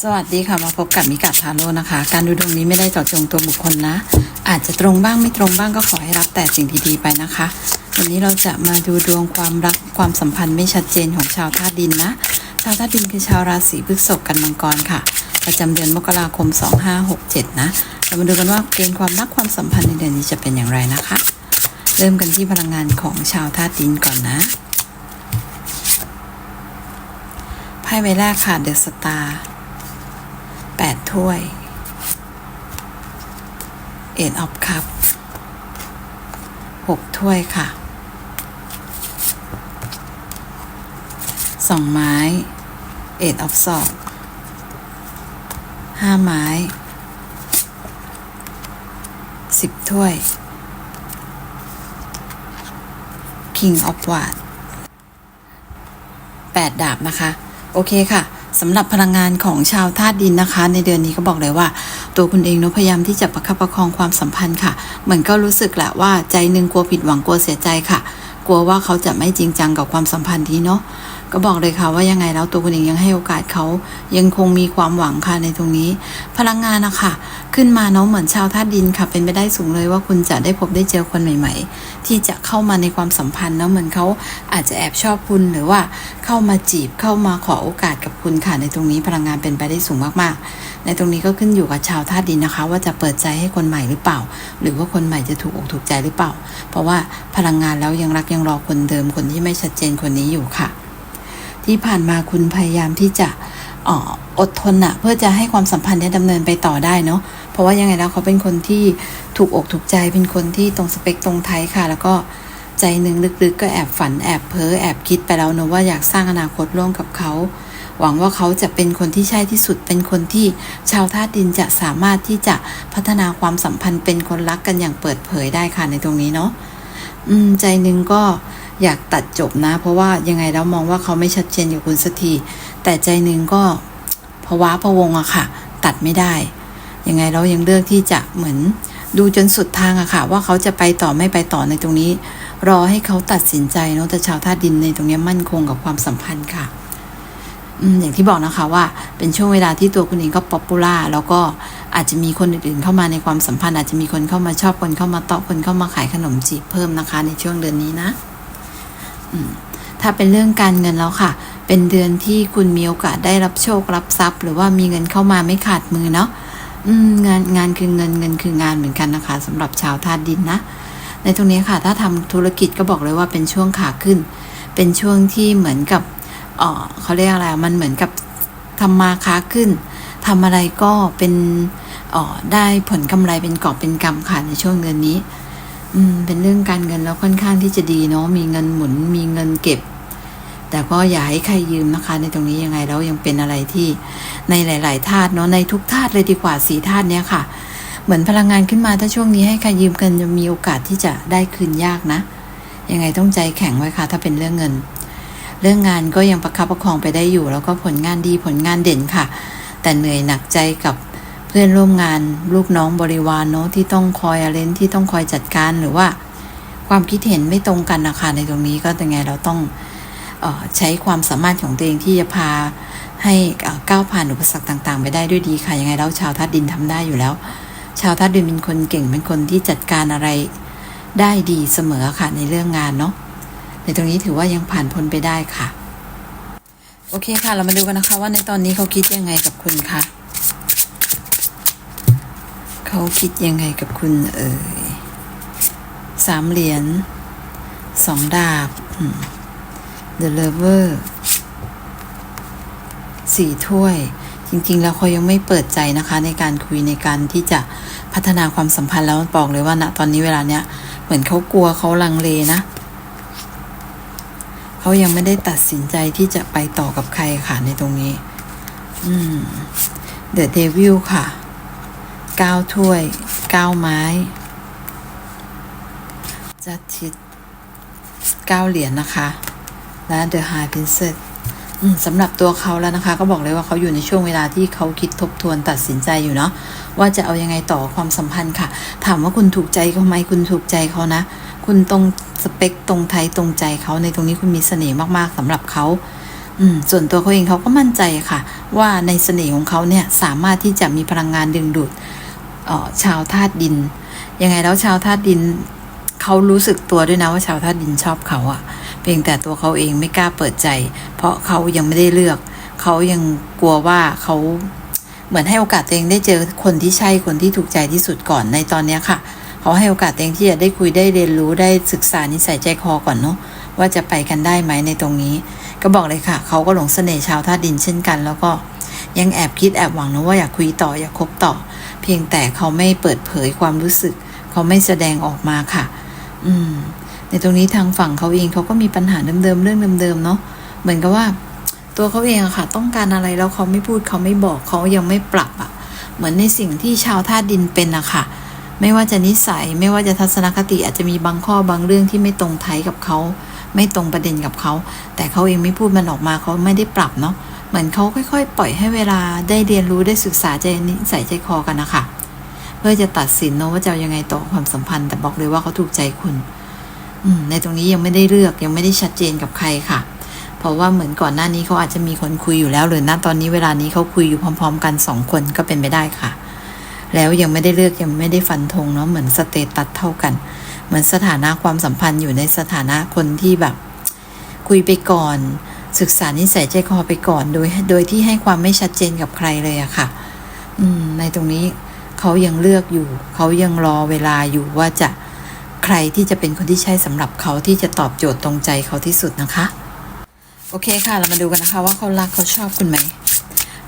สวัสดีค่ะมาพบกับมิกาทาโร่นะคะ การดูดวงนี้ไม่ได้เจาะจงตัวบุคคลนะ อาจจะตรงบ้างไม่ตรงบ้างก็ขอให้รับแต่สิ่งดีๆไปนะคะ วันนี้เราจะมาดูดวงความรักความสัมพันธ์ไม่ชัดเจนของชาวธาตุดินนะ ชาวธาตุดินคือชาวราศีพฤษภกันมังกรค่ะ ประจำเดือนมกราคม 2567 นะ เรามาดูกันว่าเกณฑ์ความรักความสัมพันธ์ในเดือนนี้จะเป็นอย่างไรนะคะ เริ่มกันที่พลังงานของชาวธาตุดินก่อนนะไพ่ใบแรกค่ะเดอะสตาร์ แปดถ้วย เอ็ดออฟคัพหกถ้วยค่ะสองไม้เอ็ดออฟสอดห้าไม้สิบถ้วย King of w a d แปดดาบนะคะ โอเคค่ะ สำหรับพลังงานของชาวธาตุดินนะคะ ในเดือนนี้ก็บอกเลยว่า ตัวคุณเองเนอะพยายามที่จะประคับประคองความสัมพันธ์ค่ะ เหมือนก็รู้สึกแหละว่าใจหนึ่งกลัวผิดหวังกลัวเสียใจค่ะ ลัวว่าเขาจะไม่จริงจังกับความสัมพันธ์นี้เนาะก็บอกเลยค่ะว่ายังไงแล้วตัวคุณเองยังให้โอกาสเขายังคงมีความหวังค่ะในตรงนี้ พลังงานนะคะขึ้นมาเนาะเหมือนชาวธาตุดินค่ะ เป็นไปได้สูงเลยว่าคุณจะได้พบได้เจอคนใหม่ ๆ ที่จะเข้ามาในความสัมพันธ์เนาะเหมือนเขาอาจจะแอบชอบคุณหรือว่าเข้ามาจีบเข้ามาขอโอกาสกับคุณค่ะในตรงนี้พลังงานเป็นไปได้สูงมากๆ ในตรงนี้ก็ขึ้นอยู่กับชาวธาตุดินนะคะ ว่าจะเปิดใจให้คนใหม่หรือเปล่า หรือว่าคนใหม่จะถูกอกถูกใจหรือเปล่า เพราะว่าพลังงานแล้วยังรักยังรอคนเดิมคนที่ไม่ชัดเจนคนนี้อยู่ค่ะ ที่ผ่านมาคุณพยายามที่จะออดทนอะเพื่อจะให้ความสัมพันธ์เนี้ดำเนินไปต่อได้เนาะเพราะว่ายังไงแล้วเขาเป็นคนที่ถูกอกถูกใจเป็นคนที่ตรงสเปคตรงไทยค่ะ แล้วก็ใจหนึ่งลึกๆ ก็แอบฝันแอบเพ้อแอบคิดไปแล้วเนอะว่าอยากสร้างอนาคตร่วมกับเขา หวังว่าเขาจะเป็นคนที่ใช่ที่สุด เป็นคนที่ชาวธาดินจะสามารถที่จะพัฒนาความสัมพันธ์เป็นคนรักกันอย่างเปิดเผยได้ค่ะในตรงนี้เนาะอืมใจหนึ่งก็อยากตัดจบนะ เพราะว่ายังไงแล้วมองว่าเขาไม่ชัดเจนกับคุณสักที แต่ใจหนึ่งก็ภาวะพะวงอะค่ะ ตัดไม่ได้ ยังไงเรายังเลือกที่จะเหมือนดูจนสุดทางอะค่ะ ว่าเขาจะไปต่อไม่ไปต่อในตรงนี้ รอให้เขาตัดสินใจเนาะแต่ชาวธาดินในตรงนี้มั่นคงกับความสัมพันธ์ค่ะ อย่างที่บอกนะคะว่าเป็นช่วงเวลาที่ตัวคุณเองก็ป๊อปปูล่าแล้วก็อาจจะมีคนอื่นๆเข้ามาในความสัมพันธ์ อาจจะมีคนเข้ามาชอบคนเข้ามาเตาะคนเข้ามาขายขนมจีบเพิ่มนะคะ ในช่วงเดือนนี้นะถ้าเป็นเรื่องการเงินแล้วค่ะ เป็นเดือนที่คุณมีโอกาสได้รับโชครับทรัพย์ หรือว่ามีเงินเข้ามาไม่ขาดมือเนาะงานงานคือเงินเงินคืองานเหมือนกันนะคะสำหรับชาวธาตุดินนะ ในตรงนี้ค่ะ ถ้าทำธุรกิจก็บอกเลยว่าเป็นช่วงขาขึ้น เป็นช่วงที่เหมือนกับ เออเขาเรียกอะไร มันเหมือนกับทำมาค้าขึ้นทำอะไรก็เป็นเออได้ผลกำไรเป็นกอบเป็นกำค่ะในช่วงเดือนนี้ อืม เป็นเรื่องการเงินแล้วค่อนข้างที่จะดีเนาะ มีเงินหมุน มีเงินเก็บ แต่ก็อย่าให้ใครยืมนะคะ ในตรงนี้ยังไงแล้วยังเป็นอะไรที่ในหลาย ๆ ธาตุเนาะ ในทุกธาตุเลยดีกว่าสีธาตุเนี้ยค่ะ เหมือนพลังงานขึ้นมาถ้าช่วงนี้ให้ใครยืมกันจะมีโอกาสที่จะได้คืนยากนะ ยังไงต้องใจแข็งไว้ค่ะ ถ้าเป็นเรื่องเงิน เรื่องงานก็ยังประคับประคองไปได้อยู่ แล้วก็ผลงานดีผลงานเด่นค่ะ แต่เหนื่อยหนักใจกับเพื่อนร่วมงานลูกน้องบริวารเนาะที่ต้องคอยอาเลนที่ต้องคอยจัดการหรือว่าความคิดเห็นไม่ตรงกันนะคะในตรงนี้ก็ยังไงเราต้องออใช้ความสามารถของตัวเองที่จะพาให้ก้าวผ่านอุปสรรคต่าง ๆ ไปได้ด้วยดีค่ะยังไงแล้วชาวธาตุดินทำได้อยู่แล้ว ชาวธาตุดินเป็นคนเก่งเป็นคนที่จัดการอะไรได้ดีเสมอค่ะในเรื่องงานเนาะ ในตรงนี้ถือว่ายังผ่านพ้นไปได้ค่ะ โอเคค่ะ เรามาดูกันนะคะ ว่าในตอนนี้เขาคิดยังไงกับคุณคะเขาคิดยังไงกับคุณเอ่ยสามเหรียญสองดาบ The Lover สี่ถ้วย จริง ๆ แล้วเขายังไม่เปิดใจนะคะ ในการคุยในการที่จะพัฒนาความสัมพันธ์แล้วบอกเลยว่าณตอนนี้เวลาเนี้ยเหมือนเขากลัวเขาลังเลนะ เขายังไม่ได้ตัดสินใจที่จะไปต่อกับใครค่ะในตรงนี้ อืม The Devil ค่ะเก้าถ้วยเก้าไม้จัดทิศเก้าเหรียญนะคะ และ The High Princess สำหรับตัวเขาแล้วนะคะ ก็บอกเลยว่าเขาอยู่ในช่วงเวลาที่เขาคิดทบทวนตัดสินใจอยู่เนาะว่าจะเอายังไงต่อความสัมพันธ์ค่ะ ถามว่าคุณถูกใจเขาไหมคุณถูกใจเขานะ คุณตรงสเปคตรงไทยตรงใจเขาในตรงนี้คุณมีเสน่ห์มากๆสำหรับเขาอืมส่วนตัวเขาเองเขาก็มั่นใจค่ะ ว่าในเสน่ห์ของเขาเนี่ยสามารถที่จะมีพลังงานดึงดูดออชาวธาตุดิน ยังไงแล้วชาวธาตุดินเขารู้สึกตัวด้วยนะว่าชาวธาตุดินชอบเขาอะเพียงแต่ตัวเขาเองไม่กล้าเปิดใจ เพราะเขายังไม่ได้เลือก เขายังกลัวว่าเขาเหมือนให้โอกาสตัวเองได้เจอคนที่ใช่คนที่ถูกใจที่สุดก่อนในตอนนี้ค่ะ ขาให้โอกาสเองที่จะได้คุยได้เรียนรู้ได้ศึกษานิสัยใจคอก่อนเนาะว่าจะไปกันได้ไหมในตรงนี้ ก็บอกเลยค่ะ เขาก็หลงเสน่ห์ชาวธาตุดินเช่นกัน แล้วก็ยังแอบคิดแอบหวังนะว่าอยากคุยต่ออยากคบต่อ เพียงแต่เขาไม่เปิดเผยความรู้สึก เขาไม่แสดงออกมาค่ะ อืม ในตรงนี้ทางฝั่งเขาเองเขาก็มีปัญหาเดิมๆเรื่องเดิมๆเนาะเหมือนกับว่า ตัวเขาเองอะค่ะ ต้องการอะไรแล้วเขาไม่พูดเขาไม่บอกเขายังไม่ปรับอะเหมือนในสิ่งที่ชาวธาตุดินเป็นอะค่ะ ไม่ว่าจะนิสัยไม่ว่าจะทัศนคติอาจจะมีบางข้อบางเรื่องที่ไม่ตรงไทยกับเขาไม่ตรงประเด็นกับเขา แต่เขาเองไม่พูดมันออกมาเขาไม่ได้ปรับเนาะเหมือนเขาค่อย ๆ ปล่อยให้เวลาได้เรียนรู้ได้ศึกษาใจนิสัยใจคอกันนะคะเพื่อจะตัดสินเนาะว่าจะยังไงต่อความสัมพันธ์ แต่บอกเลยว่าเขาถูกใจคุณอืในตรงนี้ยังไม่ได้เลือกยังไม่ได้ชัดเจนกับใครค่ะ เพราะว่าเหมือนก่อนหน้านี้เขาอาจจะมีคนคุยอยู่แล้วหรือณตอนนี้เวลานี้เขาคุยอยู่พร้อม ๆ กันสองคนก็เป็นไปได้ค่ะ แล้วยังไม่ได้เลือกยังไม่ได้ฟันธงเนาะเหมือนสเตตัสเท่ากัน เหมือนสถานะความสัมพันธ์อยู่ในสถานะคนที่แบบ คุยไปก่อน ศึกษานิสัยใจคอไปก่อน โดยโดยที่ให้ความไม่ชัดเจนกับใครเลยอะค่ะ อืม ในตรงนี้เขายังเลือกอยู่ เขายังรอเวลาอยู่ว่าจะใครที่จะเป็นคนที่ใช่สำหรับเขาที่จะตอบโจทย์ตรงใจเขาที่สุดนะคะ โอเคค่ะ เรามาดูกันนะคะว่าเขารักเขาชอบคุณไหม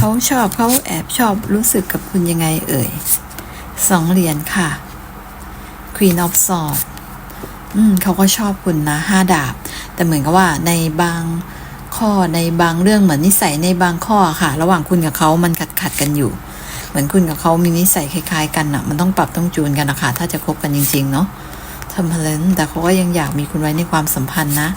เขาชอบเขาแอบชอบรู้สึกกับคุณยังไงเอ่ยสองเหรียญค่ะ Queen of Swords อืมเขาก็ชอบคุณนะห้าดาบ แต่เหมือนกับว่าในบางข้อในบางเรื่องเหมือนนิสัยในบางข้อค่ะ ระหว่างคุณกับเขามันขัดขัดกันอยู่ เหมือนคุณกับเขามีนิสัยคล้าย ๆ กันอะ มันต้องปรับต้องจูนกันนะคะถ้าจะคบกันจริง ๆ เนาะทำเพลนแต่เขาก็ยังอยากมีคุณไว้ในความสัมพันธ์นะ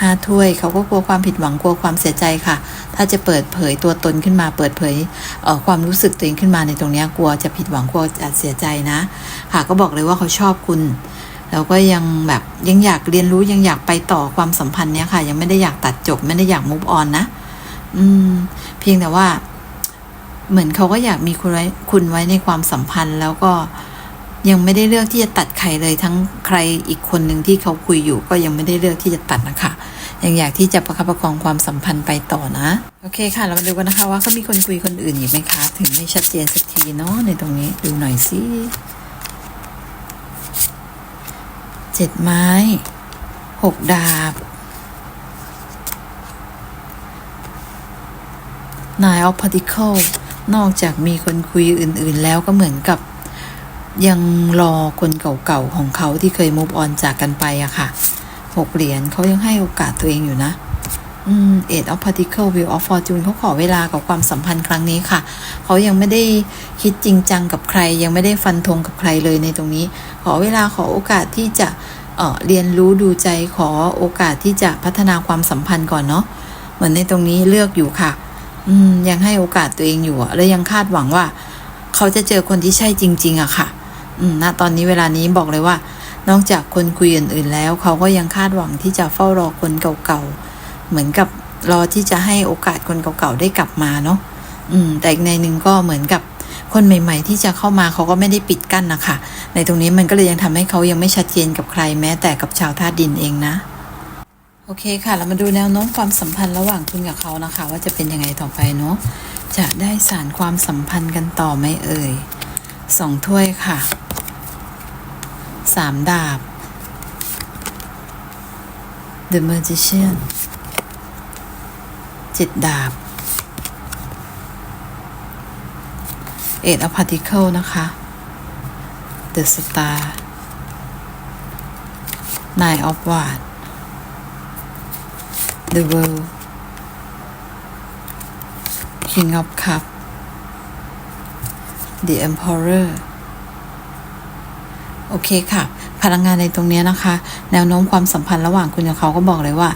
ห้าถ้วยเขาก็กลัวความผิดหวังกลัวความเสียใจค่ะ ถ้าจะเปิดเผยตัวตนขึ้นมาเปิดเผยเออความรู้สึกตัวเองขึ้นมาในตรงนี้กลัวจะผิดหวังกลัวจะเสียใจนะ ค่ะก็บอกเลยว่าเขาชอบคุณแล้วก็ยังแบบยังอยากเรียนรู้ยังอยากไปต่อความสัมพันธ์เนี้ยค่ะ ยังไม่ได้อยากตัดจบ ไม่ได้อยาก move on นะ อืม เพียงแต่ว่า เหมือนเขาก็อยากมีคุณไว้คุณไว้ในความสัมพันธ์แล้วก็ ยังไม่ได้เลือกที่จะตัดใครเลยทั้งใครอีกคนหนึ่งที่เขาคุยอยู่ ก็ยังไม่ได้เลือกที่จะตัดนะคะยังอยากที่จะประคับประคองความสัมพันธ์ไปต่อนะ โอเคค่ะ เรามาดูกันนะคะว่าเขามีคนคุยคนอื่นอีกไหมคะ ถึงไม่ชัดเจนสักทีเนาะในตรงนี้ดูหน่อยสิเจ็ดไม้หกดาบ Nine of Pentacles นอกจากมีคนคุยอื่น ๆ แล้วก็เหมือนกับ ยังรอคนเก่าๆของเขาที่เคย move on จากกันไปอะค่ะหกเหรียญเขายังให้โอกาสตัวเองอยู่นะอืม Eight of Pentacles Wheel of Fortune เขาขอเวลากับความสัมพันธ์ครั้งนี้ค่ะ เขายังไม่ได้คิดจริงจังกับใคร ยังไม่ได้ฟันธงกับใครเลยในตรงนี้ ขอเวลาขอโอกาสที่จะเอ่อเรียนรู้ดูใจขอโอกาสที่จะพัฒนาความสัมพันธ์ก่อนเนาะเหมือนในตรงนี้เลือกอยู่ค่ะ อืมยังให้โอกาสตัวเองอยู่อะแล้วยังคาดหวังว่า เขาจะเจอคนที่ใช่จริง ๆอะค่ะ ณตอนนี้เวลานี้บอกเลยว่า นอกจากคนคุยอื่น ๆ แล้ว เขาก็ยังคาดหวังที่จะเฝ้ารอคนเก่าๆ เหมือนกับรอที่จะให้โอกาสคนเก่าๆ ได้กลับมาเนาะอืม แต่อีกในหนึ่งก็เหมือนกับคนใหม่ ๆ ที่จะเข้ามาเขาก็ไม่ได้ปิดกั้นนะคะ ในตรงนี้มันก็เลยยังทำให้เขายังไม่ชัดเจนกับใครแม้แต่กับชาวธาตุดินเองนะ โอเคค่ะ เรามาดูแนวโน้มความสัมพันธ์ระหว่างคุณกับเขานะคะ ว่าจะเป็นยังไงต่อไปเนาะ จะได้สารความสัมพันธ์กันต่อไหมเอ่ยสองถ้วยค่ะ สามดาบ The Magician เจ็ดดาบ Eight of Pentacles นะคะ The Star Nine of Wands The World King of Cup The Emperor โอเคค่ะ พลังงานในตรงนี้นะคะ แนวโน้มความสัมพันธ์ระหว่างคุณกับเขาก็บอกเลยว่า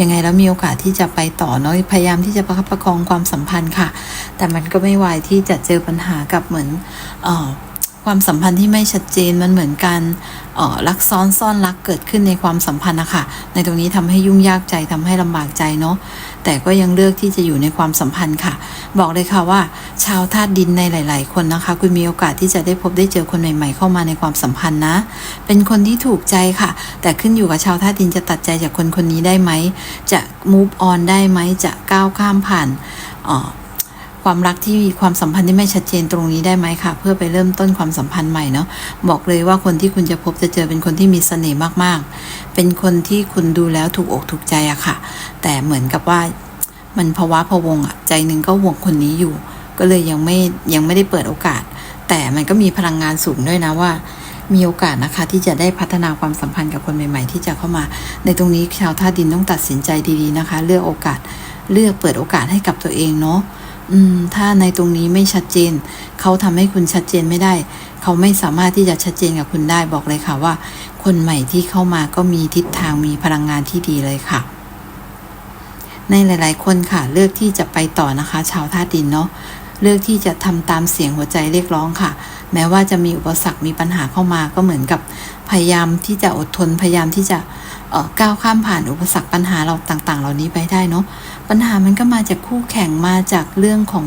ยังไงแล้วมีโอกาสที่จะไปต่อเนาะพยายามที่จะประคับประคองความสัมพันธ์ค่ะ แต่มันก็ไม่ไหวที่จะเจอปัญหากับเหมือนเออ ความสัมพันธ์ที่ไม่ชัดเจนมันเหมือนการรักซ้อนซ่อนรักเกิดขึ้นในความสัมพันธ์นะคะในตรงนี้ทำให้ยุ่งยากใจทำให้ลำบากใจเนาะแต่ก็ยังเลือกที่จะอยู่ในความสัมพันธ์ค่ะ บอกเลยค่ะว่า ชาวธาตุดินในหลาย ๆ คนนะคะ คุณมีโอกาสที่จะได้พบได้เจอคนใหม่ ๆ เข้ามาในความสัมพันธ์นะ เป็นคนที่ถูกใจค่ะ แต่ขึ้นอยู่กับชาวธาตุดินจะตัดใจจากคนคนนี้ได้ไหมจะ move on ได้ไหมจะก้าวข้ามผ่านอ่อ ความรักที่มีความสัมพันธ์ที่ไม่ชัดเจนตรงนี้ได้ไหมคะเพื่อไปเริ่มต้นความสัมพันธ์ใหม่เนาะบอกเลยว่าคนที่คุณจะพบจะเจอเป็นคนที่มีเสน่ห์มากๆ เป็นคนที่คุณดูแล้วถูกอกถูกใจอะค่ะ แต่เหมือนกับว่ามันภาวะพะวงอะใจหนึ่งก็ห่วงคนนี้อยู่ ก็เลยยังไม่ยังไม่ได้เปิดโอกาส แต่มันก็มีพลังงานสูงด้วยนะว่ามีโอกาสนะคะ ที่จะได้พัฒนาความสัมพันธ์กับคนใหม่ ๆ ที่จะเข้ามา ในตรงนี้ชาวธาตุดินต้องตัดสินใจดีๆนะคะ เลือกโอกาสเลือกเปิดโอกาสให้กับตัวเองเนาะ อืม ถ้าในตรงนี้ไม่ชัดเจน เขาทำให้คุณชัดเจนไม่ได้ เขาไม่สามารถที่จะชัดเจนกับคุณได้บอกเลยค่ะว่า คนใหม่ที่เข้ามาก็มีทิศทางมีพลังงานที่ดีเลยค่ะ ในหลาย ๆ คนค่ะ เลือกที่จะไปต่อนะคะ ชาวธาตุดินเนาะเลือกที่จะทำตามเสียงหัวใจเรียกร้องค่ะ แม้ว่าจะมีอุปสรรคมีปัญหาเข้ามาก็เหมือนกับพยายามที่จะอดทนพยายามที่จะ ก้าวข้ามผ่านอุปสรรคปัญหาเราต่าง ๆ เหล่านี้ไปได้เนาะปัญหามันก็มาจากคู่แข่งมาจากเรื่องของ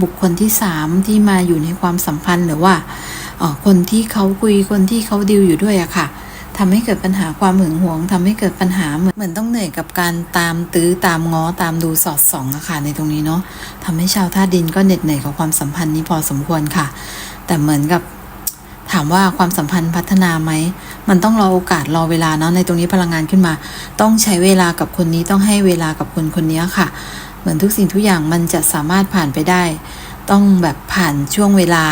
บุคคลที่สามที่มาอยู่ในความสัมพันธ์หรือว่าคนที่เขาคุยคนที่เขาดิวอยู่ด้วยอะค่ะทำให้เกิดปัญหาความหึงหวงทำให้เกิดปัญหาเหมือนเหมือนต้องเหนื่อยกับการตามตื้อตามง้อตามดูสอดส่องอะค่ะในตรงนี้เนาะทำให้ชาวธาดินก็เหน็ดเหนื่อยกับความสัมพันธ์นี้พอสมควรค่ะ แต่เหมือนกับถามว่าความสัมพันธ์พัฒนาไหม มันต้องรอโอกาสรอเวลาเนาะในตรงนี้พลังงานขึ้นมา ต้องใช้เวลากับคนนี้ต้องให้เวลากับคนคนนี้ค่ะ เหมือนทุกสิ่งทุกอย่างมันจะสามารถผ่านไปได้ ต้องแบบผ่านช่วงเวลา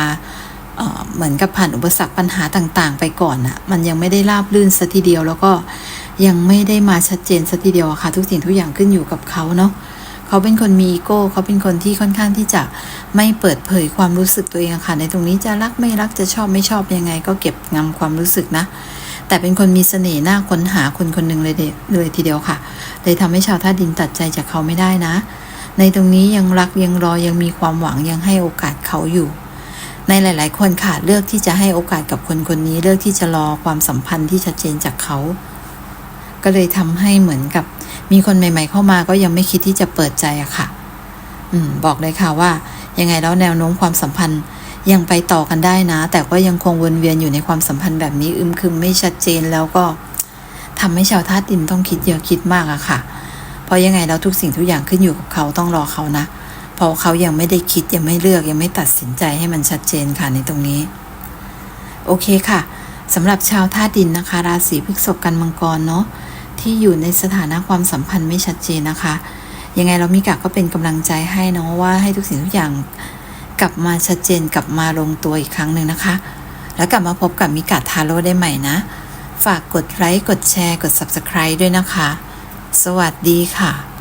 เเหมือนกับผ่านอุปสรรคปัญหาต่างๆ ไปก่อนน่ะมันยังไม่ได้ราบลื่นสัทีเดียว แล้วก็ยังไม่ได้มาชัดเจนสัทีเดียวอะค่ะ ทุกสิ่งทุกอย่างขึ้นอยู่กับเขาเนาะเขาเป็นคนมีอีโก้เขาเป็นคนที่ค่อนข้างที่จะไม่เปิดเผยความรู้สึกตัวเองค่ะ ในตรงนี้จะรักไม่รักจะชอบไม่ชอบยังไง ก็เก็บงำความรู้สึกนะ แต่เป็นคนมีเสน่ห์น่าค้นหาคนคนหนึ่งเลยเดเลยทีเดียวค่ะ เลยทำให้ชาวท่าดินตัดใจจากเขาไม่ได้นะ ในตรงนี้ยังรักยังรอยังมีความหวังยังให้โอกาสเขาอยู่ ในหลาย ๆ คนค่ะเลือกที่จะให้โอกาสกับคนคนนี้เลือกที่จะรอความสัมพันธ์ที่ชัดเจนจากเขา ก็เลยทำให้เหมือนกับ มีคนใหม่ ๆ เข้ามาก็ยังไม่คิดที่จะเปิดใจอะค่ะ อืมบอกเลยค่ะว่ายังไงแล้วแนวโน้มความสัมพันธ์ ยังไปต่อกันได้นะ แต่ก็ยังคงวนเวียนอยู่ในความสัมพันธ์แบบนี้อึมครึมไม่ชัดเจนแล้วก็ทำให้ชาวธาตุดินต้องคิดเยอะคิดมากอะค่ะ เพราะยังไงแล้วทุกสิ่งทุกอย่างขึ้นอยู่กับเขาต้องรอเขานะ เพราะเขายังไม่ได้คิดยังไม่เลือกยังไม่ตัดสินใจให้มันชัดเจนค่ะในตรงนี้ โอเคค่ะสำหรับชาวธาตุดินนะคะ ราศีพฤษภกันมังกรเนาะที่อยู่ในสถานะความสัมพันธ์ไม่ชัดเจนนะคะ ยังไงเรามีกะก็เป็นกำลังใจให้เนาะว่าให้ทุกสิ่งทุกอย่าง กลับมาชัดเจนกลับมาลงตัวอีกครั้งหนึ่งนะคะ แล้วกลับมาพบกับมิกาทาโร่ได้ใหม่นะ ฝากกดไลค์กดแชร์กด subscribe ด้วยนะคะ สวัสดีค่ะ